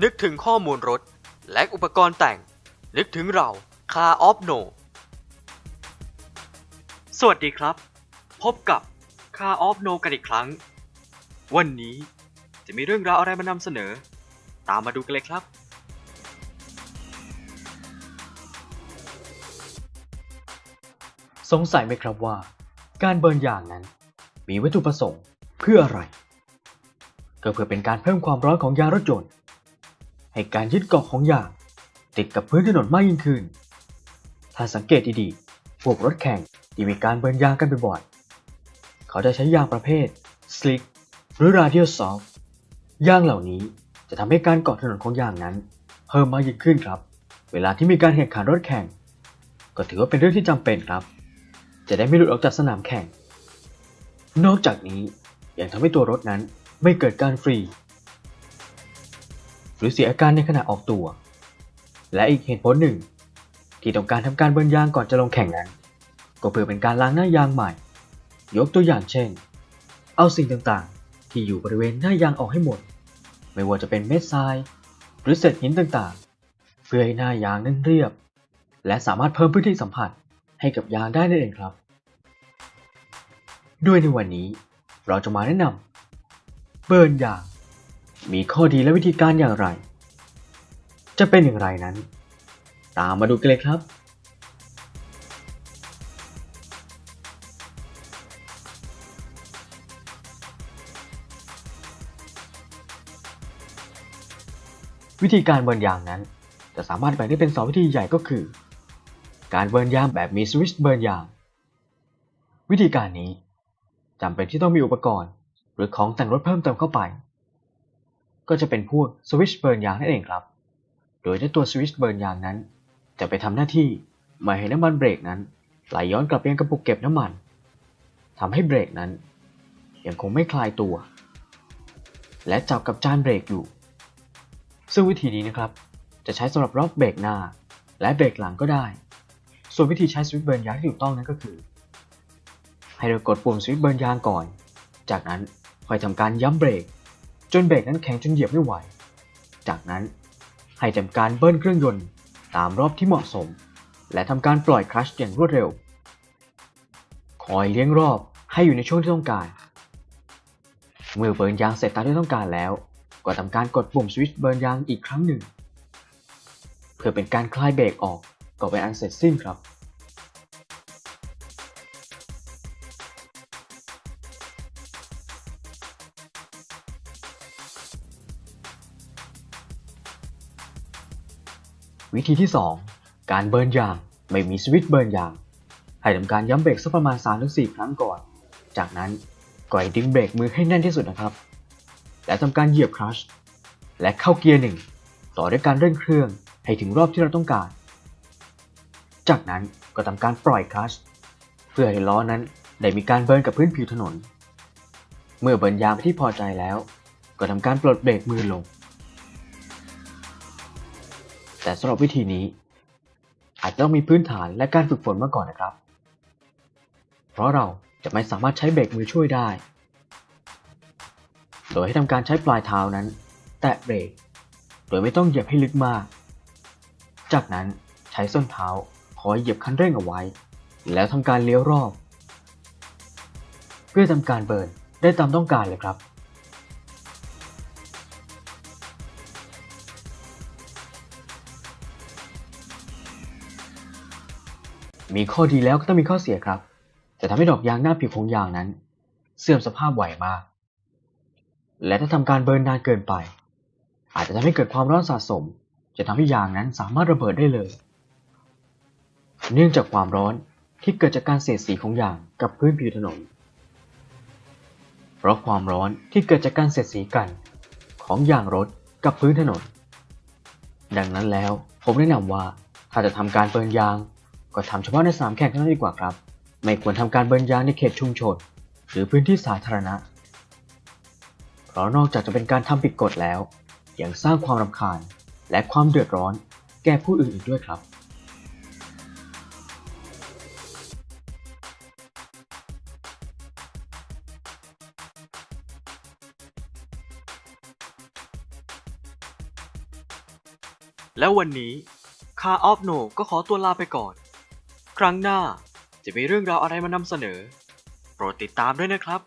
นึกถึงข้อมูลรถ และอุปกรณ์แต่ง นึกถึงเราคาออฟโนสวัสดีครับ พบกับคาออฟโนกันอีกครั้ง วันนี้จะมีเรื่องราวอะไรมานำเสนอ ตามมาดูกันเลยครับ สงสัยไหมครับว่า การเบิร์นยางนั้น มีวัตถุประสงค์เพื่ออะไร ก็เพื่อเป็นการเพิ่มความร้อนของยางรถยนต์ ให้การยึดเกาะของยาง ติดกับพื้นถนนมากยิ่งขึ้น ถ้าสังเกตดีๆ พวกรถแข่งที่มีการเบิร์นยางกันบ่อยๆเขาจะใช้ยางประเภท slick หรือ radial soft ยางเหล่านี้จะทำให้การเกาะถนนของยางนั้น เพิ่มมากยิ่งขึ้นครับ เวลาที่มีการแข่งขันรถแข่ง ก็ถือว่าเป็นเรื่องที่จำเป็นครับ จะได้ไม่หลุดออกจากสนามแข่ง นอกจากนี้ยังทำให้ตัวรถนั้นไม่เกิดการฟรี รือเสียอาการในขณะออกตัว และอีกเหตุผลหนึ่ง ที่ต้องการทำการเบิร์นยางก่อนจะลงแข่งนั้น ก็เพื่อเป็นการล้างหน้ายางใหม่ ยกตัวอย่างเช่น เอาสิ่งต่างๆ ที่อยู่บริเวณหน้ายางออกให้หมด ไม่ว่าจะเป็นเม็ดทราย หรือเศษหินต่างๆ เพื่อให้หน้ายางนั้นเรียบ และสามารถเพิ่มพื้นที่สัมผัสให้กับยางได้นั่นเองครับ ด้วยในวันนี้เราจะมาแนะนำเบิร์นยาง มีข้อดีและวิธีการอย่างไร จะเป็นอย่างไรนั้น ตามมาดูกันเลยครับ วิธีการเบิร์นยางนั้น จะสามารถแบ่งได้เป็น 2 วิธีใหญ่ก็คือ การเบิร์นยางแบบมีสวิตช์เบิร์นยาง วิธีการนี้จำเป็นที่ต้องมีอุปกรณ์ หรือของแต่งรถเพิ่มเติมเข้าไป ก็จะเป็นพวกสวิชเบิร์นยางนั่นเองครับ โดยเจ้าตัวสวิชเบิร์นยางนั้น จะไปทำหน้าที่ไม่ให้น้ำมันเบรกนั้นไหลย้อนกลับไปยังกระปุกเก็บน้ำมันทำให้เบรกนั้น ยังคงไม่คลายตัว และจับกับจานเบรกอยู่ ซึ่งวิธีนี้นะครับ จะใช้สำหรับล็อกเบรกหน้า และเบรกหลังก็ได้ ส่วนวิธีใช้สวิตช์เบิร์นยางที่ถูกต้องนั้นก็คือ ให้เรากดปุ่มสวิตช์เบิร์นยางก่อน จากนั้นค่อยทำการย้ำเบรก จนเบรกนั้นแข็งจนเหยียบไม่ไหว จากนั้นให้ทำการเบิ้ลเครื่องยนต์ตามรอบที่เหมาะสม และทำการปล่อยคลัชอย่างรวดเร็ว คอยเลี้ยงรอบให้อยู่ในช่วงที่ต้องการ เมื่อเบิร์นยางเสร็จตามที่ต้องการแล้ว ก็ทำการกดปุ่มสวิตช์เบิร์นยางอีกครั้งหนึ่ง เพื่อเป็นการคลายเบรกออกก็เป็นอันเสร็จสิ้นครับ วิธีที่ 2 การเบิร์นยางไม่มีสวิตช์เบิร์นยาง ให้ทำการย้ำเบรกสักประมาณ 3-4 ครั้งก่อน จากนั้นก็ให้ดึงเบรกมือให้แน่นที่สุดนะครับ และทำการเหยียบคลัชและเข้าเกียร์หนึ่งต่อด้วยการเร่งเครื่องให้ถึงรอบที่เราต้องการ จากนั้นก็ทำการปล่อยคลัชเพื่อให้ล้อนั้นได้มีการเบิร์นกับพื้นผิวถนน เมื่อเบิร์นยางที่พอใจแล้ว ก็ทำการปลดเบรกมือลง แต่สำหรับวิธีนี้ อาจต้องมีพื้นฐานและการฝึกฝนมาก่อนนะครับ เพราะเราจะไม่สามารถใช้เบรกมือช่วยได้ โดยให้ทำการใช้ปลายเท้านั้น แตะเบรก โดยไม่ต้องเหยียบให้ลึกมาก จากนั้นใช้ส้นเท้าคอยเหยียบคันเร่งเอาไว้ แล้วทำการเลี้ยวรอบ เพื่อทำการเบิร์นได้ตามต้องการเลยครับ มีข้อดีแล้วก็ต้องมีข้อเสียครับ จะทำให้ดอกยางหน้าผิวของยางนั้น เสื่อมสภาพไวมาก และถ้าทำการเบิร์นนานเกินไป อาจจะทำให้เกิดความร้อนสะสม จะทำให้ยางนั้นสามารถระเบิดได้เลย เนื่องจากความร้อนที่เกิดจากการเสียดสีของยางกับพื้นผิวถนน เพราะความร้อนที่เกิดจากการเสียดสีกัน ของยางรถกับพื้นถนน ดังนั้นแล้วผมแนะนำว่าถ้าจะทำการเบิร์นยาง ก็ทำเฉพาะในสนามแข่งเท่านั้นดีกว่าครับ ไม่ควรทำการเบิร์นยางในเขตชุมชน หรือพื้นที่สาธารณะ เพราะนอกจากจะเป็นการทำผิดกฎแล้ว ยังสร้างความรำคาญและความเดือดร้อน แก่ผู้อื่นอีกด้วยครับแล้ววันนี้คาออฟโนก็ขอตัวลาไปก่อน ครั้งหน้าจะมีเรื่องราวอะไรมานำเสนอ โปรดติดตามด้วยนะครับ